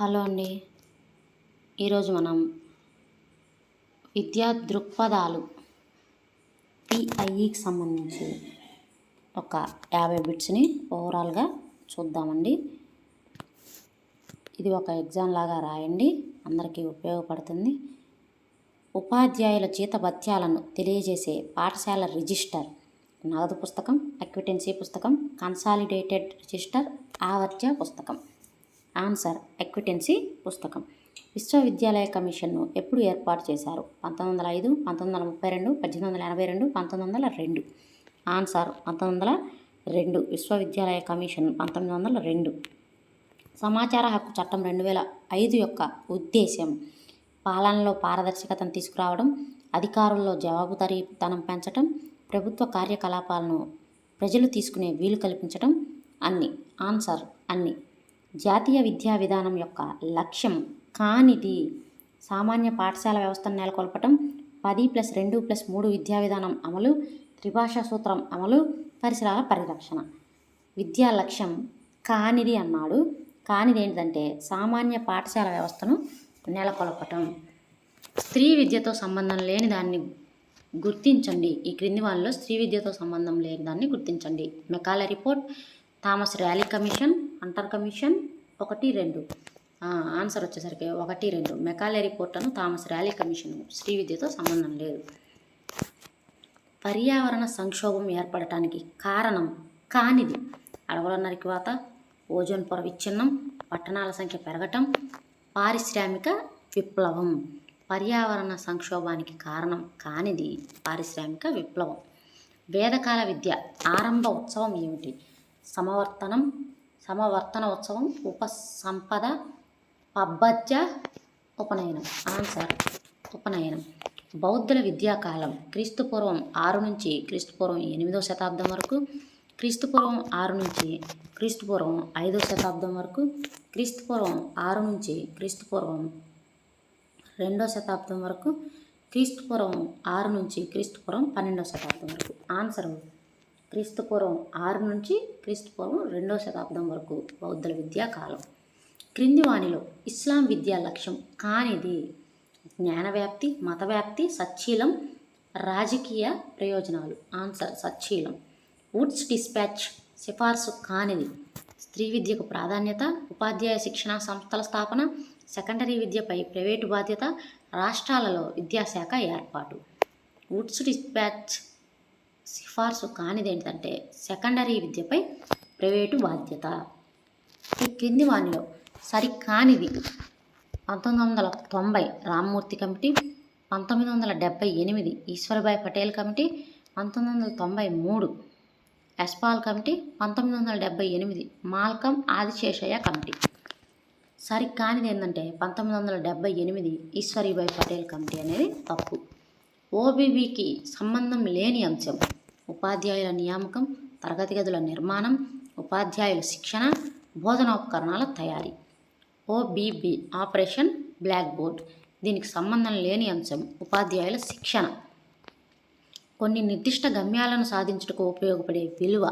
Hello అండి. ఈరోజు మనం విద్యా దృక్పథాలు పిఐఈకి సంబంధించి ఒక యాభై బిట్స్ని ఓవరాల్గా చూద్దామండి. ఇది ఒక ఎగ్జామ్ లాగా రాయండి. అందరికీ ఉపయోగపడుతుంది. ఉపాధ్యాయుల జీతభత్యాలను తెలియజేసే పాఠశాల రిజిస్టర్ నగదు పుస్తకం అక్విటెన్సీ పుస్తకం కన్సాలిడేటెడ్ రిజిస్టర్ ఆవర్త్య పుస్తకం. ఆన్సర్ ఎక్విటెన్సీ పుస్తకం. విశ్వవిద్యాలయ కమిషన్ను ఎప్పుడు ఏర్పాటు చేశారు? పంతొమ్మిది వందల ఐదు పంతొమ్మిది వందల ముప్పై రెండు పద్దెనిమిది వందల ఎనభై రెండు పంతొమ్మిది వందల రెండు. ఆన్సర్ పంతొమ్మిది వందల రెండు విశ్వవిద్యాలయ కమిషన్ పంతొమ్మిది వందల రెండు. సమాచార హక్కు చట్టం రెండు వేల ఐదు యొక్క ఉద్దేశ్యం పాలనలో పారదర్శకతను తీసుకురావడం అధికారుల్లో జవాబుదారీతనం పెంచడం ప్రభుత్వ కార్యకలాపాలను ప్రజలు తీసుకునే వీలు కల్పించడం అన్ని. ఆన్సర్ అన్ని. జాతీయ విద్యా విధానం యొక్క లక్ష్యం కానిది సామాన్య పాఠశాల వ్యవస్థను నెలకొల్పటం పది ప్లస్ రెండు ప్లస్ మూడు విద్యా విధానం అమలు త్రిభాషా సూత్రం అమలు పరిసరాల పరిరక్షణ. విద్యా లక్ష్యం కానిది అన్నాడు. కానిది ఏంటంటే సామాన్య పాఠశాల వ్యవస్థను నెలకొల్పటం. స్త్రీ విద్యతో సంబంధం లేని దాన్ని గుర్తించండి. ఈ క్రింది వాళ్ళలో స్త్రీ విద్యతో సంబంధం లేని దాన్ని గుర్తించండి. Macaulay report Thomas Raleigh commission Hunter commission ఒకటి రెండు. ఆన్సర్ వచ్చేసరికి ఒకటి రెండు. మెకాలే రిపోర్ట్ అను థామస్ ర్యాలీ కమిషన్ స్త్రీ విద్యతో సంబంధం లేదు. పర్యావరణ సంక్షోభం ఏర్పడటానికి కారణం కానిది. అడవుల నరికివాత ఓజోన్ పొర విచ్ఛిన్నం పట్టణాల సంఖ్య పెరగటం పారిశ్రామిక విప్లవం. పర్యావరణ సంక్షోభానికి కారణం కానిది పారిశ్రామిక విప్లవం. వేదకాల విద్య ఆరంభ ఉత్సవం ఏమిటి? సమవర్తనం సమవర్తన ఉత్సవం ఉపసంపద పబ్బజ్జ ఉపనయనం. ఆన్సర్ ఉపనయనం. బౌద్ధుల విద్యాకాలం. క్రీస్తుపూర్వం ఆరు నుంచి క్రీస్తుపూర్వం ఎనిమిదవ శతాబ్దం వరకు క్రీస్తుపూర్వం ఆరు నుంచి క్రీస్తుపూర్వం ఐదవ శతాబ్దం వరకు క్రీస్తుపూర్వం ఆరు నుంచి క్రీస్తుపూర్వం రెండో శతాబ్దం వరకు క్రీస్తుపూర్వం ఆరు నుంచి క్రీస్తుపూర్వం పన్నెండవ శతాబ్దం వరకు. ఆన్సర్ క్రీస్తుపూర్వం ఆరు నుంచి క్రీస్తుపూర్వం రెండో శతాబ్దం వరకు బౌద్ధుల విద్యా కాలం. క్రింది వాణిలో ఇస్లాం విద్యా లక్ష్యం కానిది జ్ఞానవ్యాప్తి మతవ్యాప్తి సచ్చీలం రాజకీయ ప్రయోజనాలు. ఆన్సర్ సచ్చీలం. వుడ్స్ డిస్పాచ్ సిఫార్సు కానిది స్త్రీ విద్యకు ప్రాధాన్యత ఉపాధ్యాయ శిక్షణ సంస్థల స్థాపన సెకండరీ విద్యపై ప్రైవేటు బాధ్యత రాష్ట్రాలలో విద్యాశాఖ ఏర్పాటు. వుడ్స్ డిస్పాచ్ సిఫార్సు కానిది ఏంటంటే సెకండరీ విద్యపై ప్రైవేటు బాధ్యత. ఈ క్రింది వానిలో సరి కానిది పంతొమ్మిది వందల తొంభై రామ్మూర్తి కమిటీ పంతొమ్మిది వందల డెబ్బై ఎనిమిది ఈశ్వర్భాయ్ పటేల్ కమిటీ పంతొమ్మిది వందల తొంభై మూడు ఎస్పాల్ కమిటీ పంతొమ్మిది వందల డెబ్బై ఎనిమిది మాల్కం ఆదిశేషయ్య కమిటీ. సరి కానిది ఏంటంటే పంతొమ్మిది వందల డెబ్బై ఎనిమిది ఈశ్వరీభాయ్ పటేల్ కమిటీ అనేది తప్పు. ఓబీబీకి సంబంధం లేని అంశం. ఉపాధ్యాయుల నియామకం తరగతి గదుల నిర్మాణం ఉపాధ్యాయుల శిక్షణ బోధనోపకరణాల తయారీ. OBB operation black board. దీనికి సంబంధం లేని అంశం ఉపాధ్యాయుల శిక్షణ. కొన్ని నిర్దిష్ట గమ్యాలను సాధించుటకు ఉపయోగపడే విలువ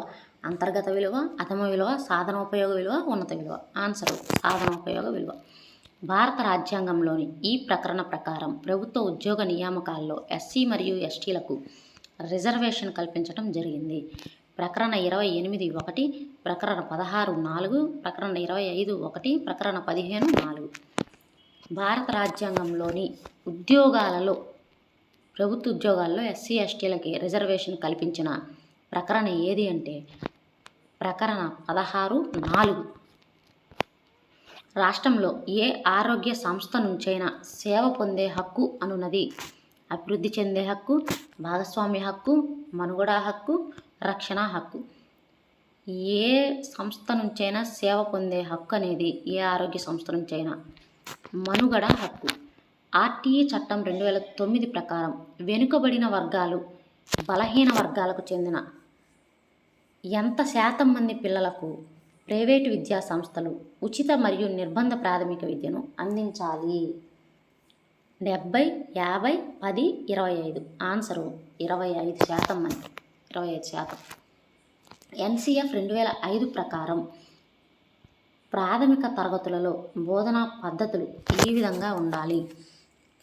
అంతర్గత విలువ అధమ విలువ సాధన ఉపయోగ విలువ ఉన్నత విలువ. ఆన్సర్ సాధన ఉపయోగ విలువ. భారత రాజ్యాంగంలోని ఈ ప్రకరణ ప్రకారం ప్రభుత్వ ఉద్యోగ నియామకాల్లో ఎస్సీ మరియు ఎస్టీలకు రిజర్వేషన్ కల్పించడం జరిగింది. ప్రకరణ ఇరవై ఎనిమిది ఒకటి ప్రకరణ పదహారు నాలుగు ప్రకరణ ఇరవై ఐదు ఒకటి ప్రకరణ పదిహేను నాలుగు. భారత రాజ్యాంగంలోని ఉద్యోగాలలో ప్రభుత్వ ఉద్యోగాల్లో ఎస్సీ ఎస్టీలకి రిజర్వేషన్ కల్పించిన ప్రకరణ ఏది అంటే ప్రకరణ పదహారు నాలుగు. రాష్ట్రంలో ఏ ఆరోగ్య సంస్థ నుంచైనా సేవ పొందే హక్కు అనున్నది అభివృద్ధి చెందే హక్కు భాగస్వామ్య హక్కు మనుగడ హక్కు రక్షణ హక్కు. ఏ సంస్థ నుంచైనా సేవ పొందే హక్కు అనేది ఏ ఆరోగ్య సంస్థ నుంచైనా. మనుగడ హక్కు. ఆర్టీఈ చట్టం రెండు వేల తొమ్మిది ప్రకారం వెనుకబడిన వర్గాలు బలహీన వర్గాలకు చెందిన ఎంత శాతం మంది పిల్లలకు ప్రైవేటు విద్యా సంస్థలు ఉచిత మరియు నిర్బంధ ప్రాథమిక విద్యను అందించాలి? డెబ్బై యాభై పది ఇరవై ఐదు. ఆన్సరు ఇరవై ఐదు శాతం మంది. ఇరవై ఐదు శాతం. ఎన్సిఎఫ్ రెండు వేల ఐదు ప్రకారం ప్రాథమిక తరగతులలో బోధనా పద్ధతులు ఈ విధంగా ఉండాలి?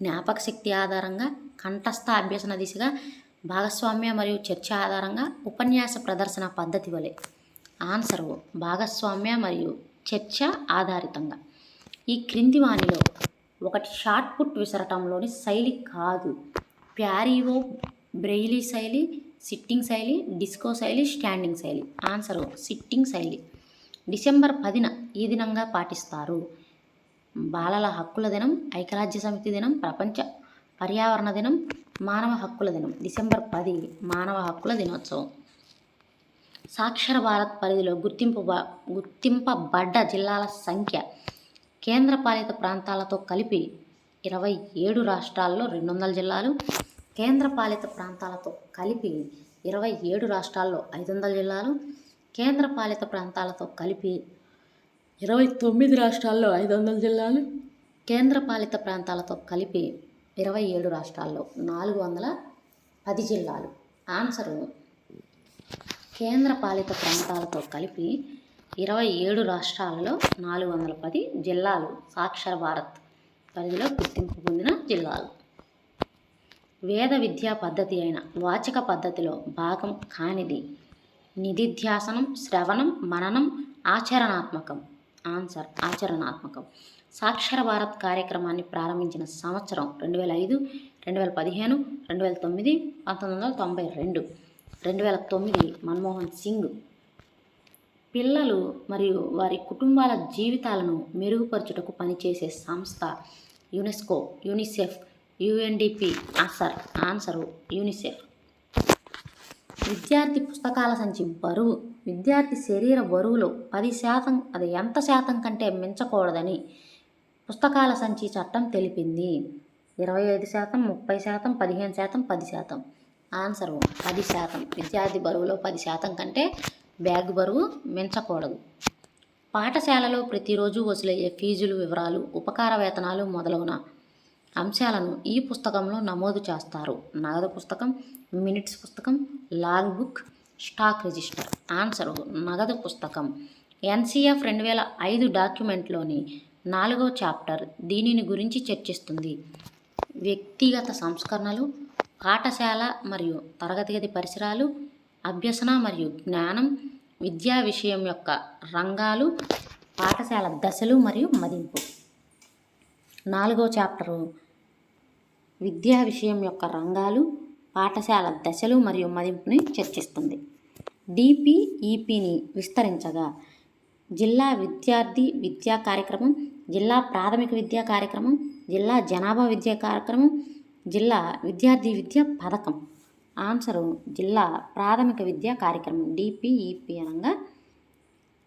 జ్ఞాపక శక్తి ఆధారంగా కంఠస్థ అభ్యసన దిశగా భాగస్వామ్య మరియు చర్చ ఆధారంగా ఉపన్యాస ప్రదర్శన పద్ధతి వలె. ఆన్సరు భాగస్వామ్య మరియు చర్చ ఆధారితంగా. ఈ క్రింది వాణిలో ఒకటి షార్ట్ పుట్ విసరటంలోని శైలి కాదు. ప్యారివో బ్రెయిలీ శైలి సిట్టింగ్ శైలి డిస్కో శైలి స్టాండింగ్ శైలి. ఆన్సర్ సిట్టింగ్ శైలి. డిసెంబర్ పదిన ఈ దినంగా పాటిస్తారు. బాలల హక్కుల దినం ఐక్యరాజ్య సమితి దినం ప్రపంచ పర్యావరణ దినం మానవ హక్కుల దినం. డిసెంబర్ పది మానవ హక్కుల దినోత్సవం. సాక్షర భారత్ పరిధిలో గుర్తింపు గుర్తింపబడ్డ జిల్లాల సంఖ్య కేంద్రపాలిత ప్రాంతాలతో కలిపి ఇరవై ఏడు రాష్ట్రాల్లో రెండు వందల జిల్లాలు కేంద్రపాలిత ప్రాంతాలతో కలిపి ఇరవై ఏడు రాష్ట్రాల్లో ఐదు వందల జిల్లాలు కేంద్రపాలిత ప్రాంతాలతో కలిపి ఇరవై తొమ్మిది రాష్ట్రాల్లో ఐదు వందల జిల్లాలు కేంద్రపాలిత ప్రాంతాలతో కలిపి ఇరవై ఏడు రాష్ట్రాల్లో నాలుగు వందల పది జిల్లాలు. ఆన్సరు కేంద్రపాలిత ప్రాంతాలతో కలిపి ఇరవై ఏడు రాష్ట్రాలలో నాలుగు వందల పది జిల్లాలు సాక్షర భారత్ పరిధిలో గుర్తింపు పొందిన జిల్లాలు. వేద విద్యా పద్ధతి అయిన వాచక పద్ధతిలో భాగం కానిది నిధిధ్యాసనం శ్రవణం మననం ఆచరణాత్మకం. ఆన్సర్ ఆచరణాత్మకం. సాక్షర భారత్ కార్యక్రమాన్ని ప్రారంభించిన సంవత్సరం రెండు వేల ఐదు రెండు వేల పదిహేను రెండు వేల తొమ్మిది పంతొమ్మిది వందల తొంభై రెండు. రెండు వేల తొమ్మిది మన్మోహన్ సింగ్ పిల్లలు మరియు వారి కుటుంబాల జీవితాలను మెరుగుపరచుటకు పనిచేసే సంస్థ UNESCO UNICEF UNDP answer answer UNICEF. విద్యార్థి పుస్తకాల సంచి బరువు విద్యార్థి శరీర బరువులో పది శాతం అది ఎంత శాతం కంటే మించకూడదని పుస్తకాల సంచి చట్టం తెలిపింది. ఇరవై ఐదు శాతం ముప్పై శాతం పదిహేను శాతం పది శాతం. ఆన్సర్ పది శాతం. విద్యార్థి బరువులో పది శాతం కంటే బ్యాగ్ బరువు మించకూడదు. పాఠశాలలో ప్రతిరోజు వసూలయ్యే ఫీజులు వివరాలు ఉపకార వేతనాలు మొదలగున? అంశాలను ఈ పుస్తకంలో నమోదు చేస్తారు. నగదు పుస్తకం మినిట్స్ పుస్తకం log book stock register. Answer నగదు పుస్తకం. ఎన్సీఎఫ్ రెండు వేల ఐదు డాక్యుమెంట్లోని నాలుగో చాప్టర్ దీనిని గురించి చర్చిస్తుంది. వ్యక్తిగత సంస్కరణలు పాఠశాల మరియు తరగతి గది పరిసరాలు అభ్యసన మరియు జ్ఞానం విద్యా విషయం యొక్క రంగాలు పాఠశాల దశలు మరియు మదింపు. నాలుగో చాప్టరు. విద్యా విషయం యొక్క రంగాలు పాఠశాల దశలు మరియు మదింపుని చర్చిస్తుంది. డిపిఈపిని విస్తరించగా జిల్లా విద్యార్థి విద్యా కార్యక్రమం జిల్లా ప్రాథమిక విద్యా కార్యక్రమం జిల్లా జనాభా విద్యా కార్యక్రమం జిల్లా విద్యార్థి విద్యా పథకం. ఆన్సరు జిల్లా ప్రాథమిక విద్యా కార్యక్రమం డిపిఈపి అనగా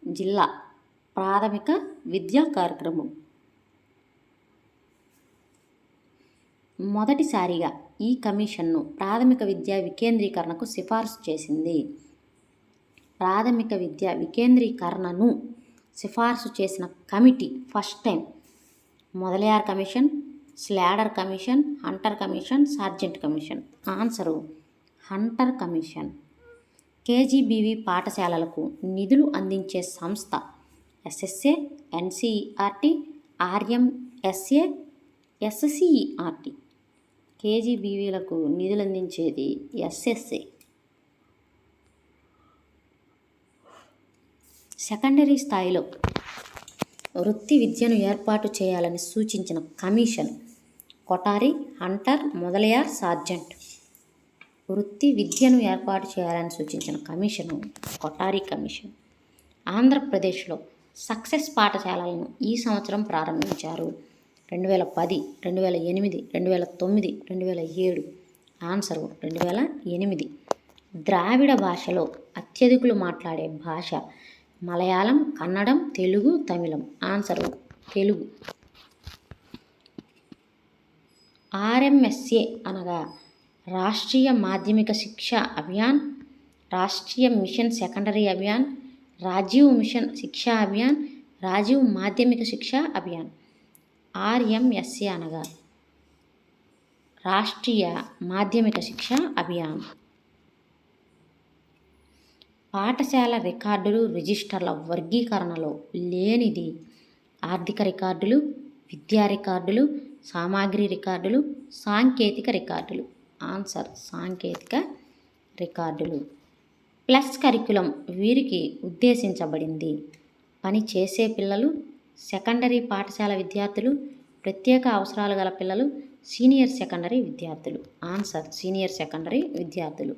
జిల్లా ప్రాథమిక విద్యా కార్యక్రమం. మొదటిసారిగా ఈ కమిషన్ను ప్రాథమిక విద్యా వికేంద్రీకరణకు సిఫార్సు చేసింది. ప్రాథమిక విద్యా వికేంద్రీకరణను సిఫార్సు చేసిన committee first time Mudaliar commission Sadler commission Hunter commission Sargent commission. Answer Hunter commission. KGBV పాఠశాలలకు నిధులు అందించే సంస్థ ఎస్ఎస్ఏ ఎన్సీఈఆర్టీ ఆర్ఎంఎస్ఏ ఎస్సీఈఆర్టీ. కేజీబీవీలకు నిధులు అందించేది ఎస్ఎస్ఏ. సెకండరీ స్థాయిలో వృత్తి విద్యను ఏర్పాటు చేయాలని సూచించిన commission Kothari Hunter Mudaliar Sargent. వృత్తి విద్యను ఏర్పాటు చేయాలని సూచించిన కమిషను కొటారి కమిషన్. ఆంధ్రప్రదేశ్లో సక్సెస్ పాఠశాలలను ఈ సంవత్సరం ప్రారంభించారు. రెండు వేల పది రెండు వేల ఎనిమిది రెండు వేల తొమ్మిది రెండు వేల ఏడు ఆన్సరు రెండు వేల ఎనిమిది ద్రావిడ భాషలో అత్యధికులు మాట్లాడే భాష మలయాళం కన్నడం తెలుగు తమిళం. ఆన్సరు తెలుగు. ఆర్ఎంఎస్ఏ అనగా Rashtriya Madhyamik Shiksha Abhiyan Rashtriya mission secondary Abhiyan Rajiv mission Shiksha Abhiyan Rajiv మాధ్యమిక శిక్ష అభియాన్. ఆర్ఎంఎస్ఏ అనగా రాష్ట్రీయ మాధ్యమిక శిక్ష అభియాన్. పాఠశాల రికార్డులు రిజిస్టర్ల వర్గీకరణలో లేనిది ఆర్థిక రికార్డులు విద్యా రికార్డులు సామాగ్రి రికార్డులు సాంకేతిక రికార్డులు. ఆన్సర్ సాంకేతిక రికార్డులు. ప్లస్ కరికులం వీరికి ఉద్దేశించబడింది. పని చేసే పిల్లలు సెకండరీ పాఠశాల విద్యార్థులు ప్రత్యేక అవసరాలు గల పిల్లలు సీనియర్ సెకండరీ విద్యార్థులు. ఆన్సర్ సీనియర్ సెకండరీ విద్యార్థులు.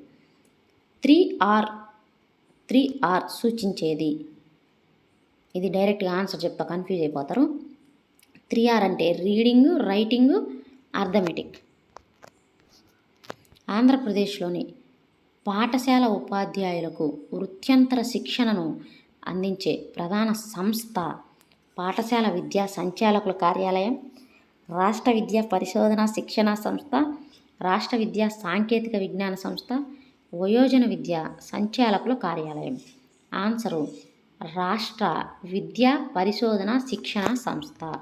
త్రీ ఆర్ త్రీ ఆర్ సూచించేది. ఇది డైరెక్ట్గా ఆన్సర్ చెప్తా కన్ఫ్యూజ్ అయిపోతారు. త్రీ ఆర్ అంటే రీడింగ్ రైటింగ్ అర్థమెటిక్. ఆంధ్రప్రదేశ్లోని పాఠశాల ఉపాధ్యాయులకు వృత్యంతర శిక్షణను అందించే ప్రధాన సంస్థ పాఠశాల విద్యా సంచాలకుల కార్యాలయం రాష్ట్ర విద్యా పరిశోధన శిక్షణ సంస్థ రాష్ట్ర విద్యా సాంకేతిక విజ్ఞాన సంస్థ వయోజన విద్యా సంచాలకుల కార్యాలయం. ఆన్సరు రాష్ట్ర విద్యా పరిశోధన శిక్షణ సంస్థ.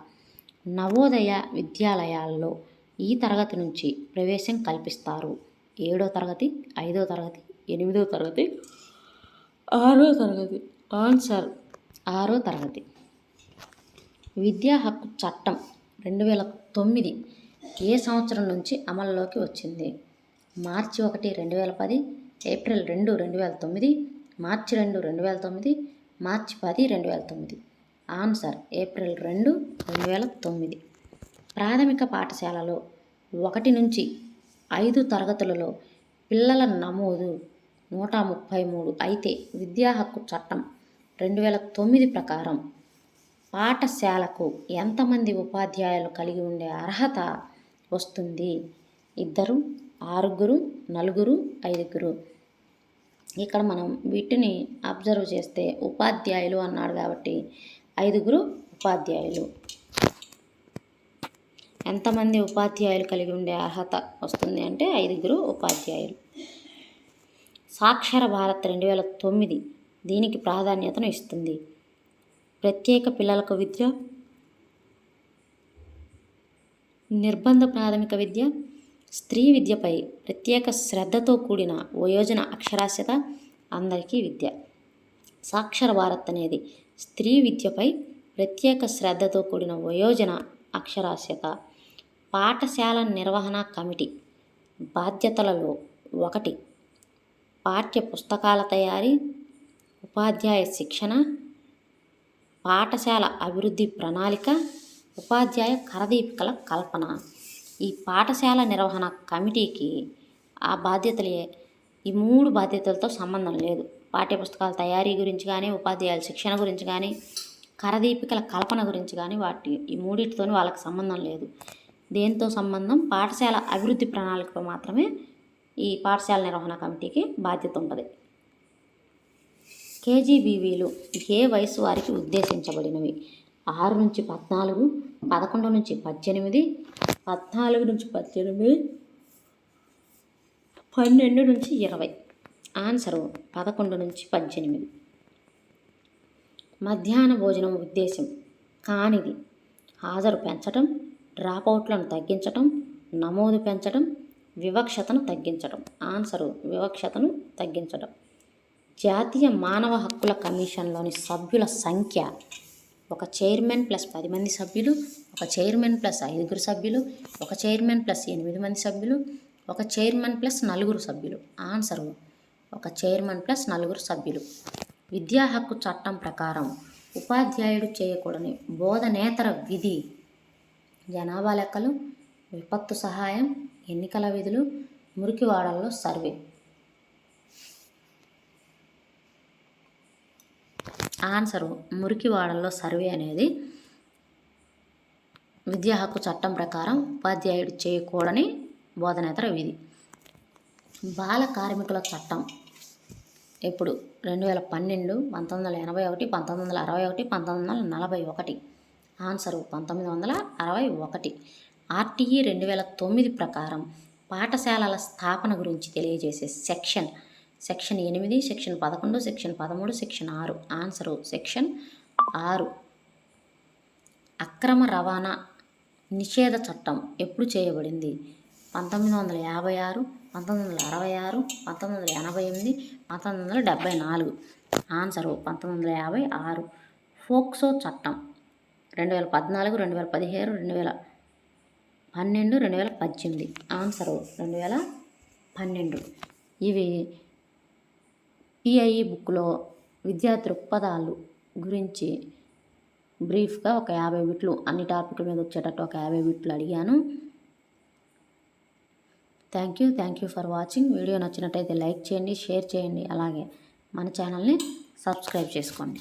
నవోదయ విద్యాలయాల్లో ఈ తరగతి నుంచి ప్రవేశం కల్పిస్తారు. ఏడో తరగతి ఐదో తరగతి ఎనిమిదో తరగతి ఆరో తరగతి. ఆన్సర్. ఆరో తరగతి. విద్యా హక్కు చట్టం రెండు వేల తొమ్మిది ఏ సంవత్సరం నుంచి అమల్లోకి వచ్చింది? మార్చి ఒకటి రెండు వేల పది ఏప్రిల్ రెండు రెండు వేల తొమ్మిది మార్చి రెండు రెండు వేల తొమ్మిది మార్చి పది రెండు వేల తొమ్మిది. ఆన్సర్. ఏప్రిల్ రెండు రెండు వేల తొమ్మిది. ప్రాథమిక పాఠశాలలో ఒకటి నుంచి ఐదు తరగతులలో పిల్లల నమోదు నూట ముప్పై మూడు అయితే విద్యా హక్కు చట్టం రెండు వేల తొమ్మిది ప్రకారం. పాఠశాలకు ఎంతమంది ఉపాధ్యాయులు కలిగి ఉండే అర్హత వస్తుంది? ఇద్దరు ఆరుగురు నలుగురు ఐదుగురు. ఇక్కడ మనం వీటిని అబ్జర్వ్ చేస్తే ఉపాధ్యాయులు అన్నాడు కాబట్టి ఐదుగురు ఉపాధ్యాయులు. ఎంతమంది ఉపాధ్యాయులు కలిగి ఉండే అర్హత వస్తుంది అంటే ఐదుగురు ఉపాధ్యాయులు. సాక్షర భారత్ రెండు వేల తొమ్మిది దీనికి ప్రాధాన్యతను ఇస్తుంది. ప్రత్యేక పిల్లలకు విద్య నిర్బంధ ప్రాథమిక విద్య స్త్రీ విద్యపై ప్రత్యేక శ్రద్ధతో కూడిన వయోజన అక్షరాస్యత అందరికీ విద్య. సాక్షర భారత్ అనేది స్త్రీ విద్యపై ప్రత్యేక శ్రద్ధతో కూడిన వయోజన అక్షరాస్యత. పాఠశాల నిర్వహణ కమిటీ బాధ్యతలలో ఒకటి. పాఠ్య పుస్తకాల తయారీ ఉపాధ్యాయ శిక్షణ పాఠశాల అభివృద్ధి ప్రణాళిక ఉపాధ్యాయ కరదీపికల కల్పన. ఈ పాఠశాల నిర్వహణ కమిటీకి ఆ బాధ్యతలే ఈ మూడు బాధ్యతలతో సంబంధం లేదు. పాఠ్యపుస్తకాల తయారీ గురించి కానీ ఉపాధ్యాయుల శిక్షణ గురించి కానీ కరదీపికల కల్పన గురించి కానీ వాటి ఈ మూడింటితో వాళ్ళకి సంబంధం లేదు. దేంతో సంబంధం? పాఠశాల అభివృద్ధి ప్రణాళికతో మాత్రమే ఈ పాఠశాల నిర్వహణ కమిటీకి బాధ్యత ఉంటుంది. కేజీబీవీలు ఏ వయసు వారికి ఉద్దేశించబడినవి? ఆరు నుంచి పద్నాలుగు పదకొండు నుంచి పద్దెనిమిది పద్నాలుగు నుంచి పద్దెనిమిది పన్నెండు నుంచి ఇరవై. ఆన్సరు పదకొండు నుంచి పద్దెనిమిది. మధ్యాహ్న భోజనం ఉద్దేశం కానిది. హాజరు పెంచటం డ్రాపౌట్లను తగ్గించటం నమోదు పెంచడం వివక్షతను తగ్గించడం ఆన్సరు వివక్షతను తగ్గించడం జాతీయ మానవ హక్కుల కమిషన్లోని సభ్యుల సంఖ్య. ఒక చైర్మన్ ప్లస్ పది మంది సభ్యులు ఒక చైర్మన్ ప్లస్ ఐదుగురు సభ్యులు ఒక చైర్మన్ ప్లస్ ఎనిమిది మంది సభ్యులు ఒక చైర్మన్ ప్లస్ నలుగురు సభ్యులు. ఆన్సరు ఒక చైర్మన్ ప్లస్ నలుగురు సభ్యులు. విద్యా హక్కు చట్టం ప్రకారం ఉపాధ్యాయుడు చేయకూడని బోధనేతర విధి జనాభా లెక్కలు విపత్తు సహాయం ఎన్నికల విధులు మురికివాడల్లో సర్వే. ఆన్సరు మురికివాడల్లో సర్వే అనేది విద్యా హక్కు చట్టం ప్రకారం ఉపాధ్యాయుడు చేయకూడని బోధనేతర విధి. బాల కార్మికుల చట్టం ఇప్పుడు రెండు వేల పన్నెండు పంతొమ్మిది వందల ఎనభై ఒకటి పంతొమ్మిది వందల అరవై ఒకటి పంతొమ్మిది వందల నలభై ఒకటి. ఆన్సరు పంతొమ్మిది వందల అరవై ఒకటి. ఆర్టీఈ రెండు వేల తొమ్మిది ప్రకారం పాఠశాలల స్థాపన గురించి తెలియజేసే సెక్షన్ సెక్షన్ ఎనిమిది సెక్షన్ పదకొండు సెక్షన్ పదమూడు సెక్షన్ ఆరు. ఆన్సరు సెక్షన్ ఆరు. అక్రమ రవాణా నిషేధ చట్టం ఎప్పుడు చేయబడింది? పంతొమ్మిది వందల యాభై ఆరు పంతొమ్మిది వందల అరవై ఆరు పంతొమ్మిది వందల ఎనభై ఎనిమిది పంతొమ్మిది వందల డెబ్బై నాలుగు. ఆన్సరు పంతొమ్మిది వందల యాభై ఆరు. ఫోక్సో చట్టం రెండు వేల పద్నాలుగు రెండు వేల పదిహేను రెండు వేల పన్నెండు రెండు వేల పద్దెనిమిది. ఆన్సరు రెండు వేల పన్నెండు. ఇవి పిఐఈ బుక్లో విద్యా దృక్పథాలు గురించి బ్రీఫ్గా ఒక యాభై బిట్లు అన్ని టాపిక్ల మీద వచ్చేటట్టు ఒక యాభై బిట్లు అడిగాను. Thank you thank you for watching video నచ్చినట్టయితే లైక్ చేయండి షేర్ చేయండి. అలాగే మన ఛానల్ని సబ్స్క్రైబ్ చేసుకోండి.